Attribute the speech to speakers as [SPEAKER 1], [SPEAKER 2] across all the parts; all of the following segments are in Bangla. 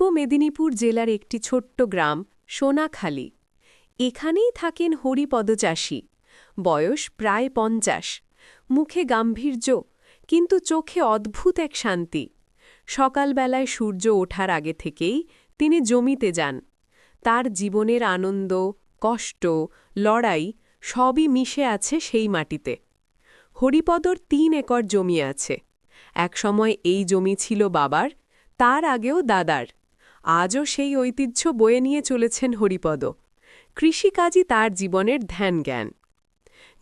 [SPEAKER 1] পূর্ব মেদিনীপুর জেলার একটি ছোট্ট গ্রাম, সোনাখালী। এখানেই থাকেন হরিপদ চাষী বয়স প্রায় পঞ্চাশ। মুখে গাম্ভীর্য, কিন্তু চোখে অদ্ভুত এক শান্তি। সকালবেলায় সূর্য ওঠার আগে থেকেই তিনি জমিতে যান। তার জীবনের আনন্দ, কষ্ট, লড়াই সবই মিশে আছে সেই মাটিতে। হরিপদর তিন একর জমি আছে। একসময় এই জমি ছিল বাবার, তার আগেও দাদার। আজও সেই ঐতিহ্য বয়ে নিয়ে চলেছেন হরিপদ। কৃষিকাজই তার জীবনের ধ্যান জ্ঞান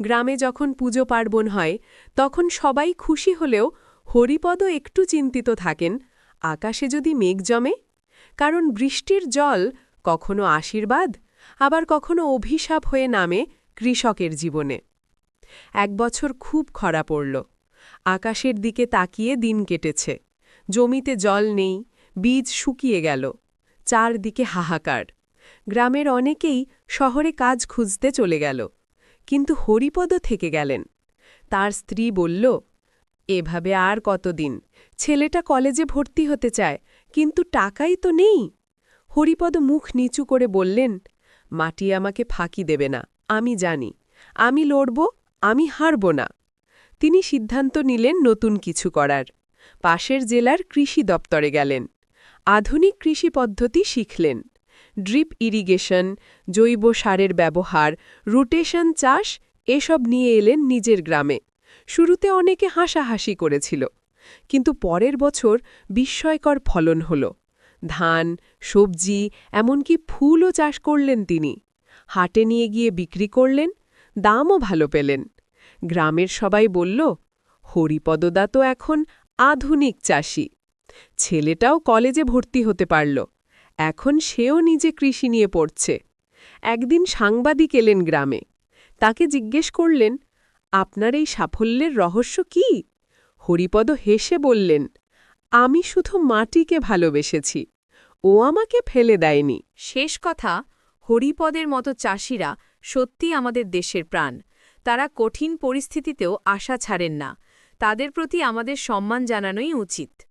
[SPEAKER 1] গ্রামে যখন পুজো পার্বণ হয়, তখন সবাই খুশি হলেও হরিপদ একটু চিন্তিত থাকেন, আকাশে যদি মেঘ জমে? কারণ বৃষ্টির জল কখনো আশীর্বাদ, আবার কখনো অভিশাপ হয়ে নামে কৃষকের জীবনে। এক বছর খুব খরা পড়ল। আকাশের দিকে তাকিয়ে দিন কেটেছে। জমিতে জল নেই বীজ শুকিয়ে গেল, চারদিকে হাহাকার। গ্রামের অনেকেই শহরে কাজ খুঁজতে চলে গেল, কিন্তু হরিপদ থেকে গেলেন। তার স্ত্রী বলল, এভাবে আর কতদিন? ছেলেটা কলেজে ভর্তি হতে চায়, কিন্তু টাকাই তো নেই। হরিপদ মুখ নিচু করে বললেন, মাটি আমাকে ফাঁকি দেবে না, আমি জানি, আমি লড়ব, আমি হারব না। তিনি সিদ্ধান্ত নিলেন নতুন কিছু করার। পাশের জেলার কৃষি দপ্তরে গেলেন। আধুনিক কৃষি পদ্ধতি শিখলেন। ড্রিপ ইরিগেশন, জৈব সারের ব্যবহার, রুটেশন চাষ এসব নিয়ে এলেন নিজের গ্রামে। শুরুতে অনেকে হাসাহাসি করেছিল। কিন্তু পরের বছর বিস্ময়কর ফলন হল। ধান, সবজি, এমনকি ফুলও চাষ করলেন তিনি। হাটে নিয়ে গিয়ে বিক্রি করলেন, দামও ভালো পেলেন। গ্রামের সবাই বলল, হরিপদদা তো এখন আধুনিক চাষি। ছেলেটাও কলেজে ভর্তি হতে পারল। এখন সেও নিজে কৃষি নিয়ে পড়ছে। একদিন সাংবাদিক এলেন গ্রামে। তাকে জিজ্ঞেস করলেন, আপনার এই সাফল্যের রহস্য কি? হরিপদ হেসে বললেন, আমি শুধু মাটিকে ভালোবেসেছি। ও আমাকে ফেলে দেয়নি।
[SPEAKER 2] শেষ কথা, হরিপদের মতো চাষিরা সত্যি আমাদের দেশের প্রাণ। তারা কঠিন পরিস্থিতিতেও আশা ছাড়েন না। তাদের প্রতি আমাদের সম্মান জানানোই উচিত।